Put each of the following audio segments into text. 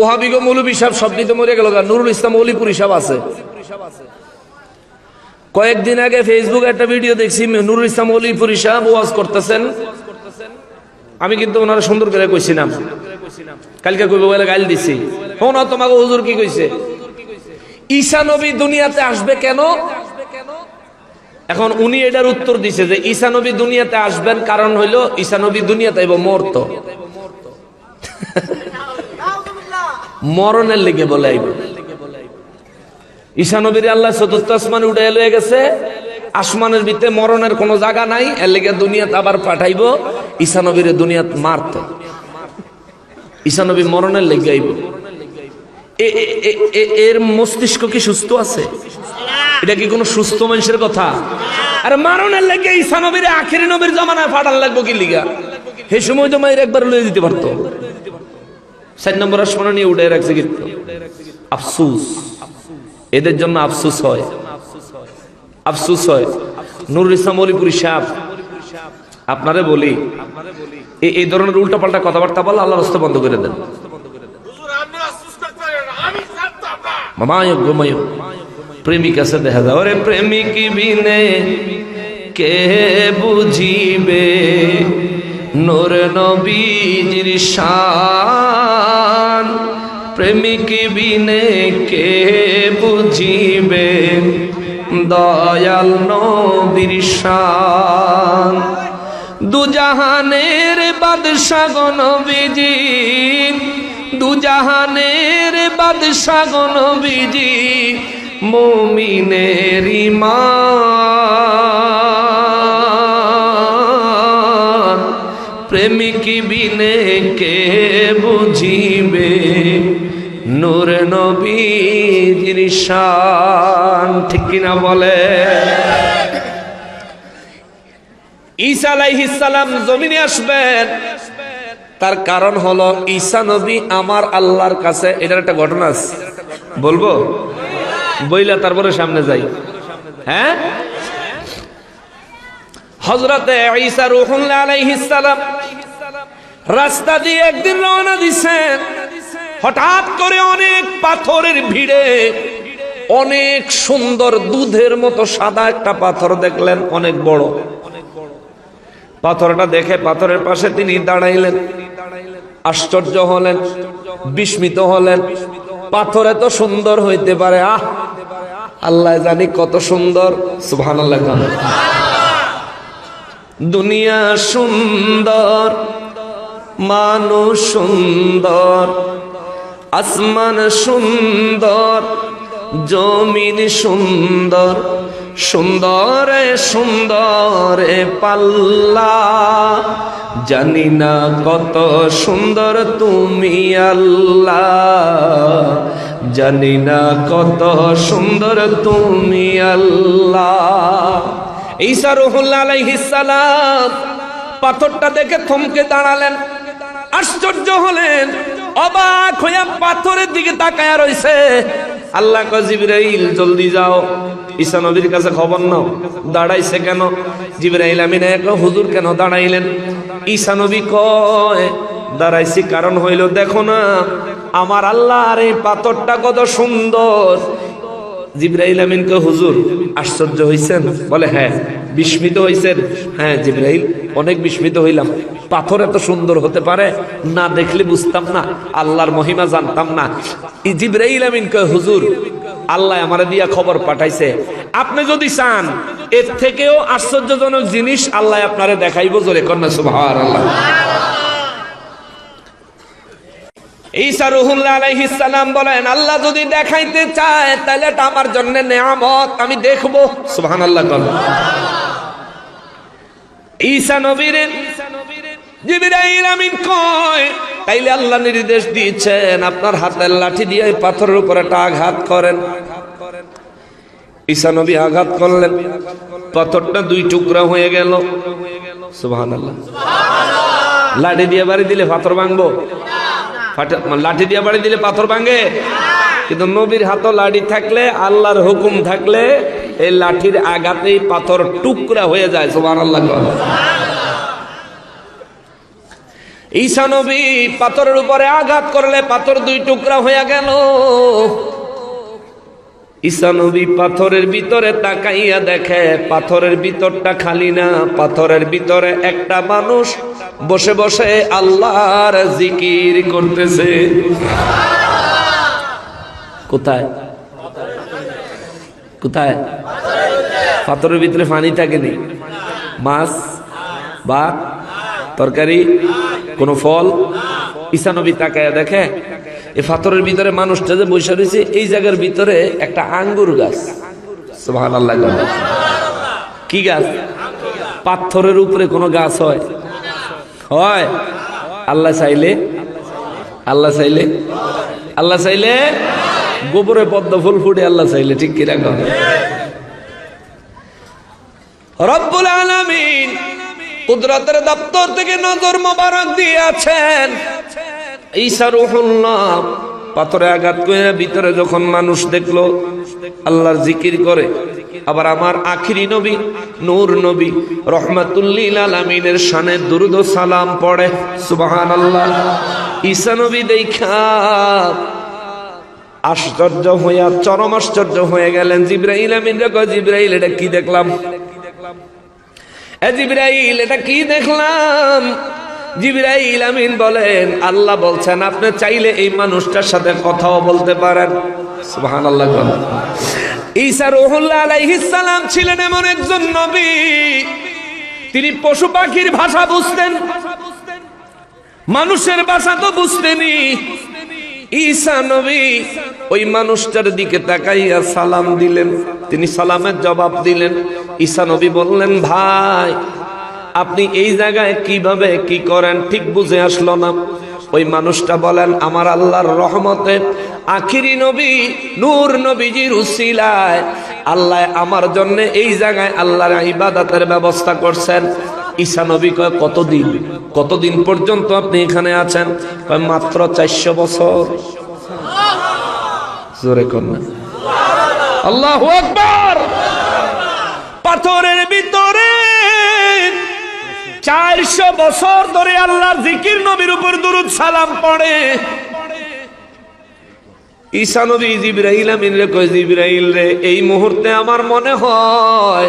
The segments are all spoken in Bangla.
ওহাবিগ মৌলবী সাহেব সবটি তো মরে গেল নুরুল ইসলাম অলিপুর হিসাব আছে। কয়েকদিন আগে ফেসবুকে একটা ভিডিও দেখছি নুরুল ইসলাম অলিপুর হিসাব ওয়াজ করতেছেন। আমি কিন্তু ওনারা সুন্দর করে কইছিলাম। কালকে কইবে বলে গাইল দিছি। শোনো তোমাকে হুজুর কি কইছে? ঈসা নবী দুনিয়াতে আসবে কেন? এখন উনি এটার উত্তর দিছে যে ঈসা নবী দুনিয়াতে আসবেন কারণ হইল ঈসা নবী দুনিয়াতে মরত। মরণের লেগে বলে আইব। ঈসা নবীর আল্লাহ চতুর্থ আসমানে উঠে লয়ে গেছে। আসমানের ভিতরে মরণের কোনো জায়গা নাই, এর লেগে দুনিয়াতে আবার পাঠাইব। ঈসা নবীর দুনিয়াত মারত। ঈসা নবী মরণের লেগে আইব। এর মস্তিষ্ক কি সুস্থ আছে? এটা কি কোনো সুস্থ মানুষের কথা? আর মারণের লেগে ঈসা নবীর আখেরি নবীর জমানায় ফাটাল লাগবো কি লিগা? সেই সময় তো মায়ের একবার লয়ে দিতে পারতো। চার নম্বর আসমানে নিয়ে উঠে রাখছে কিন্তু। আফসুস। এদের জন্য আফসুস হয়। আফসুস হয়। নুরুল ইসলাম অলিপুরি সাহ আপনারে বলি এই- ধরনের উল্টাপাল্টা কথাবার্তা বলা আল্লাহ রাস্তা বন্ধ করে দেন। হুজুর আপনি আফসোস করতেন আমি জানতাম না মামায় ঘুমায় প্রেমিক আছে দেখা যায়। ওরে প্রেমিক বিনে কে বুঝিবে? নোর নবীজির শান। প্রেমিক বিনে কে বুঝিবে? দয়াল নবীর শান। দুজাহানের বাদশাহ নবীজি। দুজাহানের বাদশাহ নবীজি। মুমিনের ইমান প্রেমিক বিনে কে বুঝিবে? নূর নবীর শান ঠিক কিনা বলে? ঈসা আলাইহিস জমিনে আসবেন। তার কারণ হলো ঈসা নবী আমার আল্লাহর কাছে, এটার একটা ঘটনা আছে। বলব? বইলা তারপরে সামনে যাই। হ্যাঁ? হজরতে ঈসা রুহুল্লাহ আলাইহিস সালাম রাস্তা দিয়ে একদিন রওনা দিছেন। হঠাৎ করে অনেক পাথরের ভিড়ে, অনেক সুন্দর দুধের মতো সাদা একটা পাথর দেখলেন, অনেক বড়। পাথরটা দেখে পাথরের পাশে তিনি দাঁড়াইলেন, আশ্চর্য হলেন, বিস্মিত হলেন। পাথর এত সুন্দর হইতে পারে, আহ! আল্লাহ জানি কত সুন্দর সুবহান দুনিয়া সুন্দর মানুষ সুন্দর, আসমান সুন্দর, জমিন সুন্দর, সুন্দরে সুন্দরে পাল্লা। জানি না কত সুন্দর তুমি আল্লাহ। জানি না কত সুন্দর তুমি আল্লাহ। ঈসা রহুল্লাহ আলাইহিস সালাম পাথরটা দেখে থমকে দাঁড়ালেন। আশ্চর্য হলেন, অবাক হইয়া পাথরের দিকে তাকায়া রইছে আল্লাহ কয়, জিবরাইল, জলদি যাও। ঈসা নবীর কাছে খবর নাও। দাঁড়াইছে কেন? জিবরাইল আমি না এক, হুজুর কেন দাঁড়াইলেন? ঈসা নবী কয়, দাঁড়াইছি, কারণ হইল, দেখো না, আমার আল্লাহর এই পাথরটা কত সুন্দর। জিব্রাইল আমিনকে হুজুর, আশ্চর্য হইছেন? বলে হ্যাঁ বিস্মিত হইছেন। হ্যাঁ জিব্রাইল, অনেক বিস্মিত হইলাম। পাথর এত সুন্দর হতে পারে? না দেখলে বুঝতাম না। আল্লাহর মহিমা জানতাম না। ই জিব্রাইল আমিনকে হুজুর, আল্লাহ আমার দিয়া খবর পাঠাইছে। আপনি যদি চান, এর থেকেও আশ্চর্যজনক জিনিস আল্লাহ আপনারে দেখাইব জোরে কন্যা সুভার আল্লাহ ঈসা রুহুল্লাহ আলাইহিস সালাম বলেন আল্লাহ যদি দেখাইতে চায় তাহলে এটা আমার জন্য নেয়ামত আমি দেখব। সুবহানাল্লাহ কর ঈসা নবীর জিবরাইল আমিন কয় তাইলে আল্লাহ নির্দেশ দিয়েছেন আপনার হাতের লাঠি দিয়ে পাথরের উপর একটা আঘাত করেন। ঈসা নবী আঘাত করলেন পাথরটা দুই টুকরা হয়ে গেল। সুবহানাল্লাহ। লাঠি দিয়ে বাড়ি দিলে পাথর ভাঙবো? লাঠি দিয়ে বাড়ি দিলে পাথর ভাঙে। কিন্তু নবীর হাতও লাঠি থাকলে, আল্লাহর হুকুম থাকলে, এই লাঠির আঘাতেই পাথর টুকরা হয়ে যায় সোমান আল্লাহ ঈশানবী পাথরের উপরে আঘাত করলে পাথর দুই টুকরা হয়ে গেল। ঈসা নবী পাথরের ভিতরে তাকাইয়া দেখে, পাথরের ভিতরটা খালি না, পাথরের ভিতরে একটা মানুষ বসে বসে আল্লাহর জিকির করতেছে। কোথায়? কোথায়? পাথরের ভিতরে পানি থাকে থাকেনি মাছ? বা তরকারি? কোনো ফল? ঈশানবী তাকায় দেখে এই পাথরের ভিতরে মানুষটা যে বসে রয়েছে, এই জায়গার ভিতরে একটা আঙ্গুর গাছ। কি গাছ? পাথরের উপরে কোনো গাছ হয়? হয়। আল্লাহ চাইলে আল্লাহ চাইলে আল্লাহ চাইলে গোবরে পদ্ম ফুল ফুটে আল্লাহ চাইলে, ঠিক কি রাখো রব্বুল আলামিন কুদরতের দপ্তর থেকে নজর মোবারক দিয়েছেন। পাথরে আঘাত করে ভিতরে যখন মানুষ দেখল আল্লাহর জিকির করে। আবার আমার আখিরি নবী নূর নবী রহমাতুল্লিল আলামিনের শানে দুরুদ সালাম পড়ে সুবহানাল্লাহ। ঈসা নবী দেখা আশ্চর্য হইয়া চরম আশ্চর্য হয়ে গেলেন। জিব্রাইল আমিন কয়, জিব্রাইল এটা কি দেখলাম? এ জিব্রাইল এটা কি দেখলাম? জিব্রাইল আমিন বলেন, আল্লাহ বলছেন, আপনি চাইলে এই মানুষটার সাথে কথাও বলতে পারেন। সুবহানাল্লাহ ঈসা রুহুল্লাহ আলাইহিস সালাম ছিলেন এমন একজন নবী। তিনি পশু পাখির ভাষা বুঝতেন। মানুষের ভাষা তো বুঝতেনি ঈসা নবী ওই মানুষটার দিকে তাকাইয়া সালাম দিলেন। তিনি সালামের জবাব দিলেন। ঈসা নবী বললেন, ভাই আপনি এই জায়গায় কীভাবে কি করেন ঠিক বুঝে আসলো না। ওই মানুষটা বলেন, আমার আল্লাহর রহমতে আখিরি নবী, নূর নবীজির উসিলায় আল্লাহ আমার জন্য এই জায়গায় আল্লাহর ইবাদতের ব্যবস্থা করছেন। ঈসা নবী কয়, কতদিন? কতদিন পর্যন্ত আপনি এখানে আছেন? কয়, মাত্র চারশো বছর। জোরে কন্যা। আল্লাহ পাথরের ভিতরে চারশো বছর ধরে আল্লাহর জিকির নবীর উপর দুরুদ সালাম পড়ে। ঈসা নবী জিব্রাহিল আমিন রে কয় জিব্রাহিল রে, এই মুহূর্তে আমার মনে হয়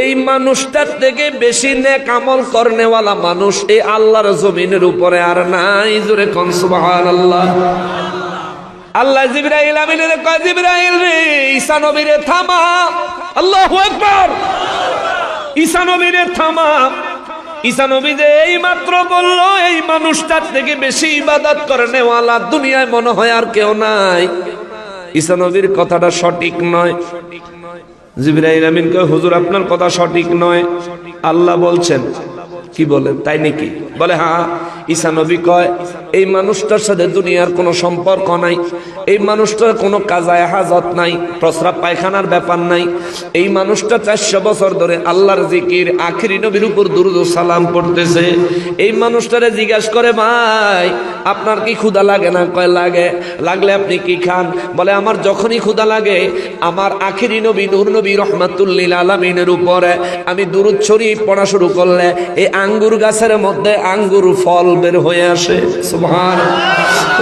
এই মানুষটার থেকে বেশি নেক আমল করনেওয়ালা মানুষ এই আল্লাহর জমিনের উপরে আর নাই। জোরে কন সুবহানাল্লাহ। আল্লাহ জিব্রাইল আমিনের কয়, জিব্রাইল রে, ঈসা নবীরে থামা। আল্লাহু আকবার। ঈসা নবীরে থামা। ঈসা নবী এই মাত্র বলল, এই মানুষটার থেকে বেশি ইবাদত করে নেওয়ালা দুনিয়ায় মনে হয় আর কেউ নাই। ঈসা নবীর কথাটা সঠিক নয়। জিবরাইল আমিন কয়, হুজুর, আপনার কথা সঠিক নয়। আল্লাহ বলছেন, কি বলেন তাই নাকি? বলে হ্যাঁ। ঈসা নবী কয়, এই মানুষটার সাথে দুনিয়ার কোনো সম্পর্ক নাই, এই মানুষটার কোনো কাজায় হাজত নাই, প্রস্রাব পায়খানার ব্যাপার নাই। এই মানুষটা চারশো বছর ধরে আল্লাহর জিকির, আখিরি নবীর উপর দুরুদ সালাম পড়তেছে। এই মানুষটারে জিজ্ঞাসা করে, ভাই, আপনার কি ক্ষুদা লাগে না? কয়, লাগে। লাগলে আপনি কি খান? বলে, আমার যখনই ক্ষুদা লাগে, আমার আখিরি নবী, নূর নবী রহমাতুল্লিল আলমিনের উপরে আমি দুরুদ শরীফ পড়া শুরু করলে, এই আঙ্গুর গাছের মধ্যে আঙ্গুর ফল বের হয়ে আসে। সুবহান।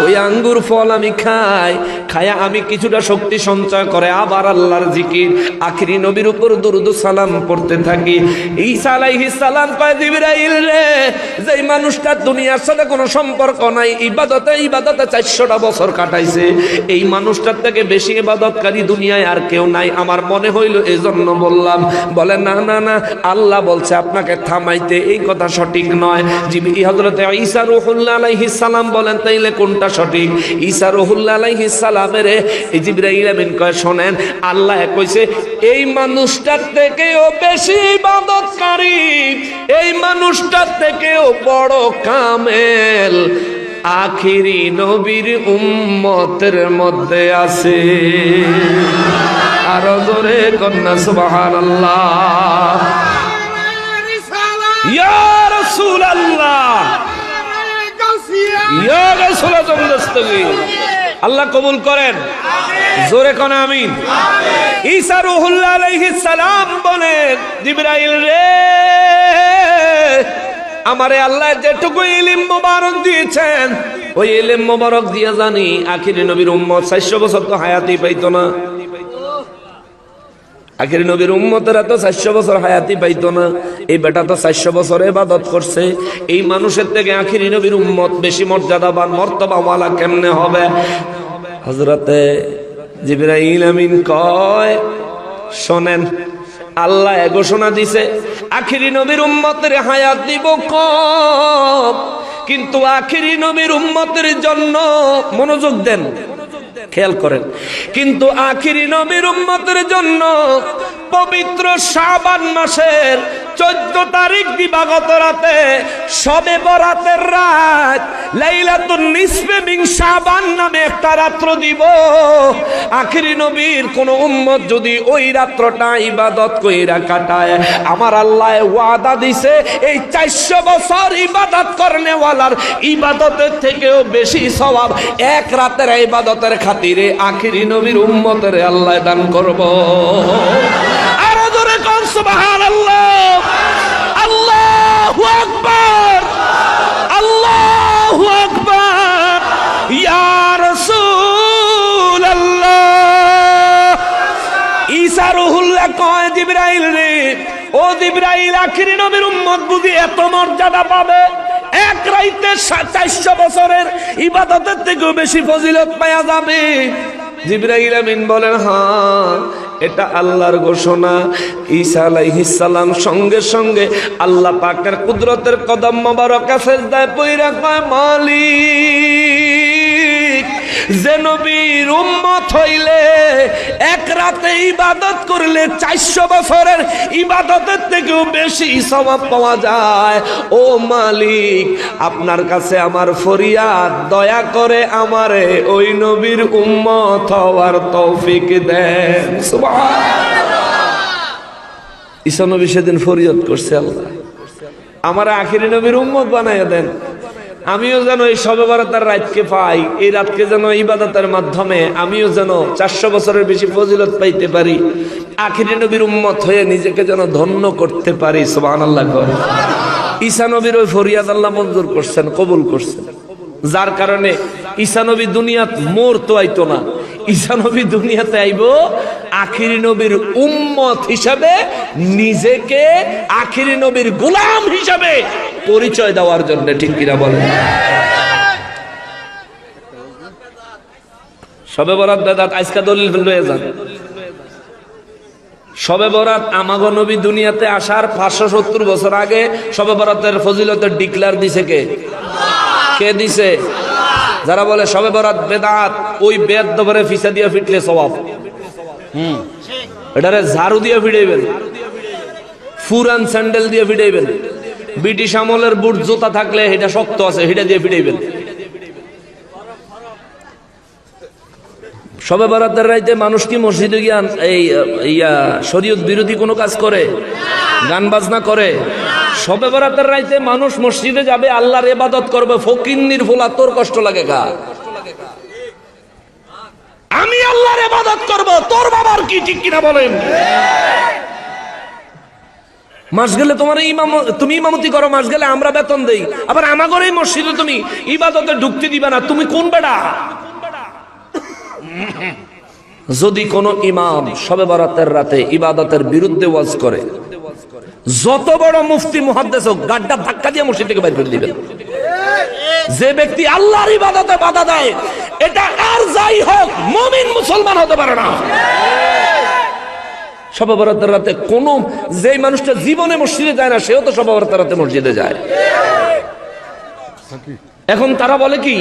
ওই আঙ্গুর ফল আমি খাই, খায়া আমি কিছুটা শক্তি সঞ্চয় করে আবার আল্লাহর জিকির, আখিরি নবীর উপর দুরুদ সালাম পড়তে থাকি। ঈসা আলাইহিস সালাম কয়, জিবরাইল রে, যেই মানুষটা দুনিয়ার সাথে কোনো সম্পর্ক নাই, ইবাদতে ইবাদতে চারশোটা বছর কাটাইছে। এই মানুষটার থেকে বেশি ইবাদতকারী দুনিয়ায় আর কেউ নাই। আমার মনে হইল এই জন্য বললাম, বলে, না না না, আল্লাহ বলছে আপনাকে থামাইতে এই কথা সঠিক নয়। জিবি হজরতে ঈসা রহুল্লাহ আলাইহিস সালাম বলেন তাইলে কোনটা সঠিক? ঈসা রহুল্লাহ আলাইহিস সালামের জিবরাইল আমিন কয় শোনেন আল্লাহ কইছে এই মানুষটার থেকেও বেশি ইবাদতকারী এই মানুষটার থেকেও বড় কামেল। আখিরি নবীর উম্মতের মধ্যে আছে। আরও জোরে কন্যা সুবহানাল্লাহ। ইয়া রাসূলুল্লাহ ইয়া রাসূল দস্তগীর আল্লাহ কবুল করেন। জোরে কোন আমিন। ঈসা রুহুল্লাহ আলাইহিস সালাম বলেন জিবরাইল রে আমারে আল্লাহ যেটুকু ইলিম মোবারক দিয়েছেন ওই ইলিম মোবারক দিয়ে জানি আখিরি নবীর উম্মত চারশো বছর তো হায়াতি পাইতো না। আখিরি নবীর উম্মতেরা তো চারশো বছর হায়াতি পাইতো না। এই বেটা তো চারশো বছর এবাদত করছে। এই মানুষের থেকে আখিরি নবীর উম্মত বেশি মর্যাদাবান মর্তবাওয়ালা কেমনে হবে? হজরতে জিবরাইল আমিন কয়, শোনেন, আল্লাহ ঘোষণা দিছে, আখিরি নবীর উম্মতের হায়াত দিব কিন্তু আখিরি নবীর উম্মতের জন্য মনোযোগ দেন। খেয়াল করেন। কিন্তু আখিরি নবীর উম্মতের জন্য পবিত্র শাবান মাসের চোদ্দ তারিখ দিবাগত রাতে, সবে বরাতের রাত, লাইলাতুন নিসবে মিন শাবান নামে একটা রাত্র দিব। আখিরি নবীর কোন উম্মত যদি ওই রাত্রটা ইবাদত কইরা কাটায়, আমার আল্লাহ ওয়াদা দিছে, এই চারশো বছর ইবাদত করনেওয়ালার ইবাদতের থেকেও বেশি সওয়াব এক রাতের ইবাদতের খাতিরে আখিরি নবীর উম্মতের আল্লাহ দান করব। জোরে কোন সুবহানাল্লাহ। আল্লাহু আকবার। আল্লাহু আকবার। ইয়া রাসূলুল্লাহ। ঈসা রুহুল্লাহ কয়, জিব্রাইল রে, ও জিব্রাইল, আখিরি নবীর উম্মত বুঝি এত মর্যাদা পাবে? এক রাইতে চারশো বছরের ইবাদতের থেকেও বেশি ফজিলত পাওয়া যাবে। জিব্রাইল আমিন বলেন হ্যাঁ। এটা আল্লাহর ঘোষণা। ঈসা আলাইহিস সালাম সঙ্গে সঙ্গে আল্লাহ পাকের কুদরতের কদম মোবারক কাছে দেয় পইরা কয়, মালিক। যে নবীর উম্মত হইলে এক রাতে ইবাদত করলে চারশো বছরের ইবাদতের থেকেও বেশি স্বভাব পাওয়া যায়। ও মালিক, আপনার কাছে আমার ফরিয়াদ, দয়া করে আমারে ওই নবীর উম্মত হওয়ার তৌফিক দেন। ঈসা নবী সেদিন ফরিয়াদ করছে আল্লাহ। আমার আখিরি নবীর উম্মত বানাইয়া দেন। আমিও যেন এই সবে রাতকে পাই, এই রাতকে যেন ইবাদতের মাধ্যমে আমিও যেন চারশো বছরের বেশি ফজিলত পাইতে পারি, আখিরি নবীর উম্মত হয়ে নিজেকে যেন ধন্য করতে পারি সোবান আল্লাহ ঈসা নবীর ওই ফরিয়াদ আল্লাহ মঞ্জুর করছেন, কবুল করছেন। যার কারণে ঈসা নবী দুনিয়াত মোর তো আইতো না। ঈসা নবী দুনিয়াতে আইব, আখিরি নবীর উম্মত হিসাবে নিজেকে আখিরি নবীর গোলাম হিসাবে পরিচয় দেওয়ার জন্য, ঠিক কিনা বলেন? সবে বরাত বেদাত, আজকা দলিল লয়ে যান। সবে বরাত আমাগো নবী দুনিয়াতে আসার পাঁচশো সত্তর বছর আগে সবে বরাতের ফজিলতের ডিক্লার দিছে কে? কে দিছে? যারা বলে সবে বরাত বেদাত, ওই বেদ দবরে ফিসা দিয়ে ফিটলে স্বভাব হুম। এটারে ঝাড়ু দিয়ে ফিটাইবেন ফুরান স্যান্ডেল দিয়ে ফিটাইবেন ব্রিটিশ আমলের বুট, জুতা থাকলে এটা শক্ত আছে সেটা দিয়ে ফিটাইবেন। সবে বরাতের রাইতে মানুষ কি মসজিদে গিয়া এই, ইয়া, শরীয়ত বিরোধী কোনো কাজ করে? গান বাজনা করে? সবে বরাতের রাইতে মানুষ মসজিদে যাবে, আল্লাহর ইবাদত করবে, ফকিন্নির ফোলা, তোর কষ্ট লাগে কা আমি আল্লাহর ইবাদত করব, তোর বাবার কি ঠিক কিনা বলেন? মাস গেলে তোমার ইমাম তুমি ইমামতি করো, মাস গেলে আমরা বেতন দেই। আবার আমাগর এই মসজিদে তুমি ইবাদতে ঢুকতে দিবা না, তুমি কোন বেড়া? যদি কোনো ইমাম সবে বরাতের রাতে ইবাদতের বিরুদ্ধে ওয়াজ করে, যত বড় মুফতি, মুহাদ্দেস হোক, গাড্ডা ধাক্কা দিয়ে মসজিদ থেকে বাইর করে দিবেন। যে ব্যক্তি আল্লাহর ইবাদতে বাধা দেয়, এটা আর যাই হোক, মুমিন মুসলমান হতে পারে না। সবে বরাতের রাতে কোন যেই মানুষটা জীবনে মসজিদে যায় না, সেও তো সবে বরাতের রাতে মসজিদে যায়। এখন তারা বলে কি?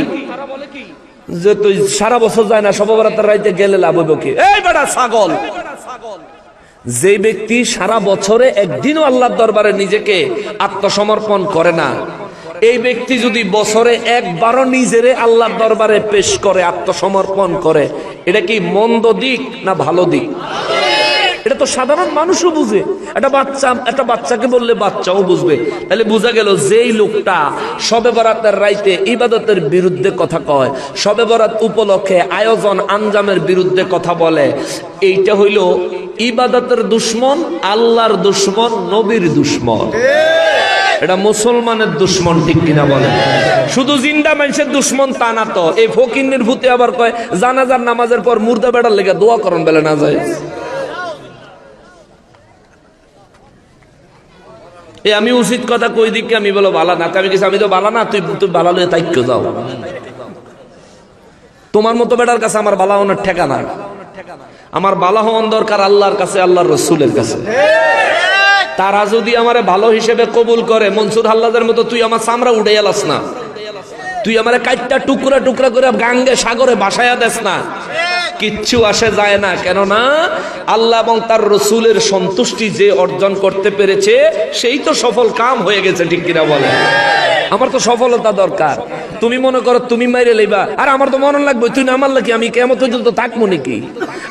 যে তুই সারা বছর যায় না সবে বরাতের রাইতে গেলে লাভ হইব কি? এই বেটা ছাগল! যে ব্যক্তি সারা বছরে একদিনও আল্লাহর দরবারে নিজেকে আত্মসমর্পণ করে না, এই ব্যক্তি যদি বছরে একবারও নিজেরে আল্লাহর দরবারে পেশ করে, আত্মসমর্পণ করে, এটা কি মন্দ দিক না ভালো দিক? এটা তো সাধারণ মানুষও বুঝে। একটা বাচ্চা, একটা বাচ্চাকে বললে বাচ্চাও বুঝবে। তাহলে বোঝা গেল যেই লোকটা সবে বরাতের রাইতে ইবাদতের বিরুদ্ধে কথা কয় সবে বরাত উপলক্ষে আয়োজন আঞ্জামের বিরুদ্ধে কথা বলে। এইটা হইল ইবাদতের দুশ্মন, আল্লাহর দুশ্মন, নবীর দুশ্মন। এটা মুসলমানের দুশ্মন ঠিক কিনা বলে শুধু জিন্দা মানুষের দুশ্মন তা না তো। এই ফকিন্নির ভূতে আবার কয়, জানাজার নামাজের পর মুর্দা বেড়ার লেগে দোয়া করন বেলে না যায়। এ, আমি উচিত কথা কই দিকে আমি বলো বালা না। আমি কিছু আমি তো বালা না, তুই তুই বালা লয়ে তাইক্য যাও। তোমার মতো বেটার কাছে আমার বালা হওয়ার ঠেকানা আমার বালা হওয়ার দরকার আল্লাহর কাছে, আল্লাহর রসুলের কাছে। তারা যদি আমারে ভালো হিসেবে কবুল করে, মনসুর হাল্লাদের মতো তুই আমার চামড়া উঠে এলাস না। তুই আমার কাইটটা টুকরা টুকরা করে গাঙ্গে সাগরে বাসায়া দেস না। কিচ্ছু আসে যায় না। কেননা আল্লাহ এবং তার রসুলের সন্তুষ্টি যে অর্জন করতে পেরেছে, সেই তো সফল কাম হয়ে গেছে, ঠিক কিনা বলে আমার তো সফলতা দরকার। তুমি মনে করো তুমি মাইরে লইবা আর আমার তো মরণ লাগবে, তুই না মারলে কি আমি কেমন পর্যন্ত থাকব নাকি?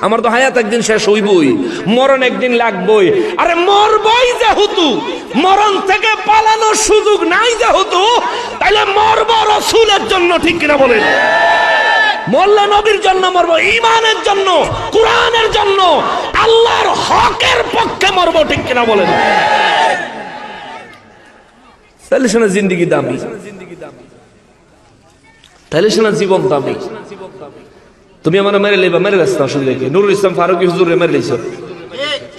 আমার তো হায়াত একদিন শেষ হইবই, মরণ একদিন লাগবই। আরে মরবই যেহেতু, মরণ থেকে পালানোর সুযোগ নাই যেহেতু, তাইলে মরব রসুলের জন্য, ঠিক কিনা বলেন? মোল্লা নবীর জন্য মরবো ইমানের জন্য, কোরআনের জন্য, আল্লাহর হকের পক্ষে মরবো, ঠিক কিনা বলেন? তাহলে শোনা, জিন্দিগি দামি। তাহলে শোনা, জীবন দামি। তুমি আমার মেরে লেবা মেরে রাস্তা অসুবিধা কি নুরুল ইসলাম ফারুকি হুজুরে মেরে দিয়েছ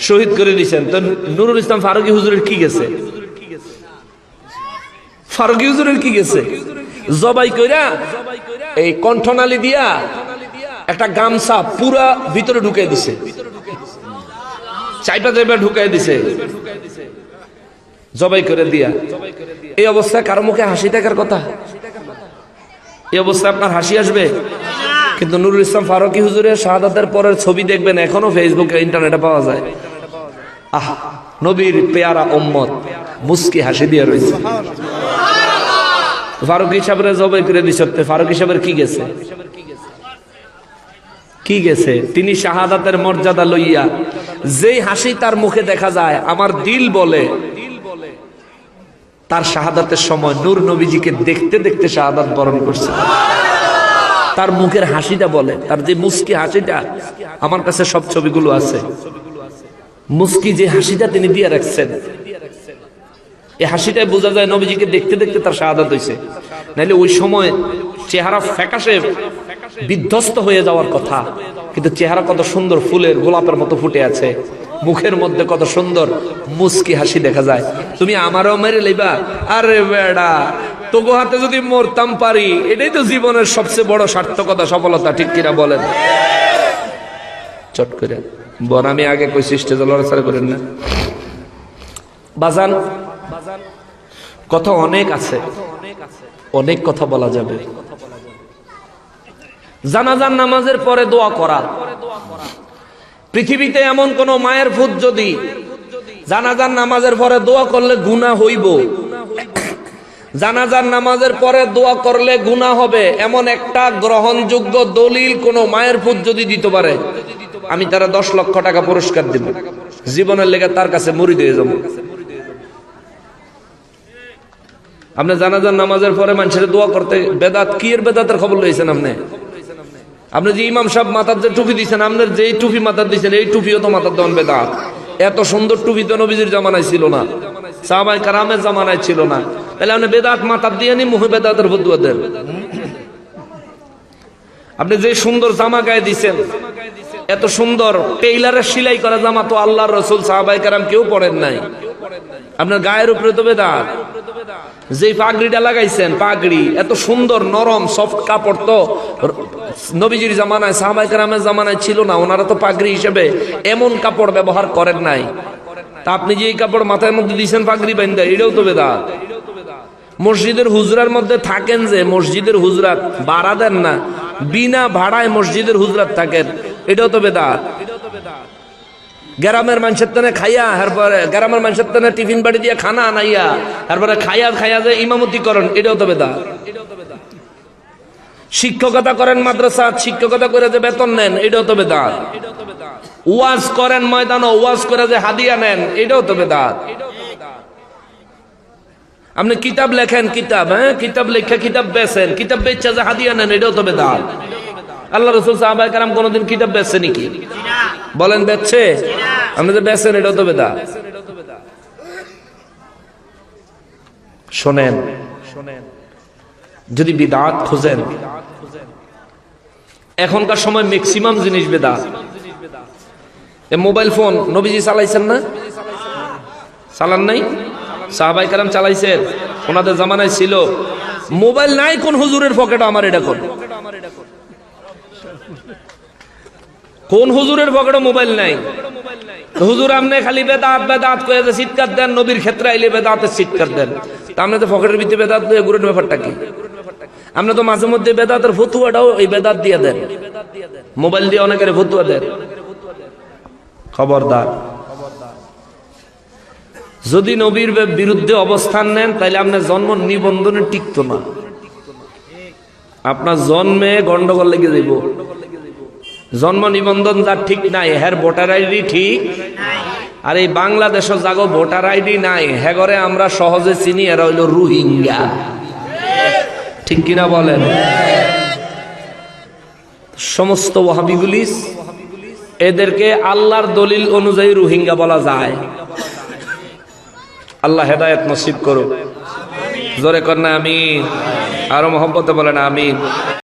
শহীদ করে দিয়েছেন তো নুরুল ইসলাম ফারুকি হুজুরের কি গেছে? ফারুকি হুজুরের কি গেছে? জবাই কইরা এই কণ্ঠনালী দিয়া একটা গামছা পুরা ভিতরে ঢুকাই দিছে। চাইটা চাইপা ঢুকাই দিছে। জবাই করে দিয়া। এই অবস্থায় কারও মুখে হাসি থাকার কথা? এই অবস্থায় আপনার হাসি আসবে? কিন্তু নুরুল ইসলাম ফারুকি হুজুরের শাহাদাতের পরের ছবি দেখবেন, এখনও ফেসবুকে ইন্টারনেটে পাওয়া যায়। আহ, নবীর পেয়ারা ওম্মত মুস্কি হাসি দিয়ে রয়েছে। ফারুক হিসাবের জবাই করে দিচ্ছে ফারুক হিসাবের কি গেছে? কি গেছে? তিনি শাহাদাতের মর্যাদা লইয়া যেই হাসি তার মুখে দেখা যায়, আমার দিল বলে, তার শাহাদাতের সময় নূর নবীজিকে দেখতে দেখতে শাহাদাত বরণ করছে। তার মুখের হাসিটা বলে, তার যে মুস্কি হাসিটা, আমার কাছে সব ছবিগুলো আছে। মুস্কি যে হাসিটা তিনি দিয়ে রাখছেন এই হাসিটাই বোঝা যায় নবীজিকে দেখতে দেখতে তার শাহাদাত হয়েছে নাইলে ওই সময় চেহারা ফ্যাকাশে বিধ্বস্ত হয়ে যাওয়ার কথা, কিন্তু চেহারা কত সুন্দর ফুলের গোলাপের মতো ফুটে আছে, মুখের মধ্যে কত সুন্দর মুস্কি হাসি দেখা যায়। তুমি আমারও মেরে লইবা, আরে বেড়া, তোগো হাতে যদি মরতাম পারি, এটাই তো জীবনের সবচেয়ে বড় সার্থকতা, সফলতা, ঠিক কিনা বলেন? চট করে। বন, আমি আগে কই স্টেজে লড়াচড়া করেন না। বাজান কথা অনেক আছে। অনেক কথা বলা যাবে। জানাজান নামাজের পরে দোয়া করা। পৃথিবীতে এমন কোন মায়ের ভূত যদি জানাজান নামাজের পরে দোয়া করলে গুণা হইব। জানাজার নামাজের পরে দোয়া করলে গুণা হবে এমন একটা গ্রহণযোগ্য দলিল কোন মায়ের ভূত যদি দিতে পারে। আমি তারা দশ লক্ষ টাকা পুরস্কার দিব। জীবনের লেগে তার কাছে মরি দিয়ে যাব। আপনি জানাজান নামাজের পরে মানুষের দোয়া করতে, বেদাত, কি এর বেদাতের খবর লইছেন আপনি? আপনি যে ইমাম সাহেব মাথার যে টুপি দিচ্ছেন আপনার যে টুপি মাথার দিচ্ছেন এই টুপিও তো মাথার দেওয়ান বেদাত। এত সুন্দর টুপি তো নবীজির জামানায় ছিল না। সাহাবাই কারামের জামানায় ছিল না। তাহলে আপনি বেদাত মাথার দিয়ে নি মুহে বেদাতের বদুয়া দেন। আপনি যে সুন্দর জামা গায়ে দিছেন, এত সুন্দর টেইলারের সেলাই করা জামা তো আল্লাহর রসুল সাহাবাই কারাম কেউ পড়েন নাই। আপনার গায়ের উপরে তো বেদাত। যে পাগড়িটা লাগাইছেন, পাগড়ি, এত সুন্দর, নরম সফট কাপড় তো নবীজির জামানায় সাহাবাই কারামের জামানায় ছিল না, ওনারা তো পাগড়ি হিসেবে এমন কাপড় ব্যবহার করেন নাই। তা আপনি যে কাপড় মাথার মধ্যে দিয়েছেন, পাগড়ি বান্ধা এটাও তো বেদাত। মসজিদের হুজরার মধ্যে থাকেন যে, মসজিদের হুজরাত ভাড়া দেন না। বিনা ভাড়ায় মসজিদের হুজরাত থাকেন, এটাও তো বেদাত। গ্রামের মানুষের তেনে খাইয়া, তারপরে গ্রামের মানুষের তেনে টিফিন বাড়ি দিয়ে খানা আনাইয়া, তারপরে খাইয়া খাইয়া যে ইমামতি করেন, এটাও তো বেদা শিক্ষকতা করেন মাদ্রাসা শিক্ষকতা করে যে বেতন নেন, এটাও তো বেদাত। ওয়াজ করেন ময়দান, ওয়াজ করে যে হাদিয়া নেন, এটাও তো বেদাত। আপনি কিতাব লেখেন, কিতাব হ্যাঁ? কিতাব লেখা কিতাব বেচেন, কিতাব বেচা যে হাদিয়া নেন, এটাও তো বেদাত। আল্লাহ রসুল সাহাবাই কারাম কোনোদিন কিতাব বেচছে নাকি? বলেন বেচছে। আপনি যে বেচেন এটাও তো বেদা। শোনেন, যদি বিদাত খোঁজেন, এখনকার সময় ম্যাক্সিমাম জিনিস বেদা। মোবাইল ফোন নবীজি চালাইছেন না? চালান নাই? সাহাবাই কারাম চালাইছেন। ওনাদের জামানায় ছিল। মোবাইল নাই কোন হুজুরের পকেটে, আমার এটা কোন কোন হুজুরের পকেটে মোবাইল নাই? হুজুর আপনি খালি বেদাত বেদাত যে চিৎকার দেন, নবীর ক্ষেত্রে আইলে বেদাতের চিৎকার দেন। তা আপনি তো পকেটের ভিতরে বেদাত দিয়ে গুরুর ব্যাপারটা কি? আপনি তো মাঝে মধ্যে বেদাতের ফতুয়াটাও এই বেদাত দিয়ে দেন। মোবাইল দিয়ে অনেকের ফতুয়া দেন। খবরদার। যদি নবীর বিরুদ্ধে অবস্থান নেন তাহলে আপনার জন্ম নিবন্ধনে টিকতো না। আপনার জন্মে গন্ডগোল লেগে যাইব জন্ম নিবন্ধন যার ঠিক নাই হ্যার ভোটার আইডি ঠিক আর এই বাংলাদেশও জাগো, ভোটার আইডি নাই। হ্যাগরে আমরা সহজে চিনি, এরা হইল রোহিঙ্গা। ঠিক কিনা বলেন? সমস্ত ওয়াহাবিগুলিস এদেরকে আল্লাহর দলিল অনুযায়ী রোহিঙ্গা বলা যায়। আল্লাহ হেদায়ত নসিব করো জোরে না আমি আরও মোহব্বতে বলেন আমিন।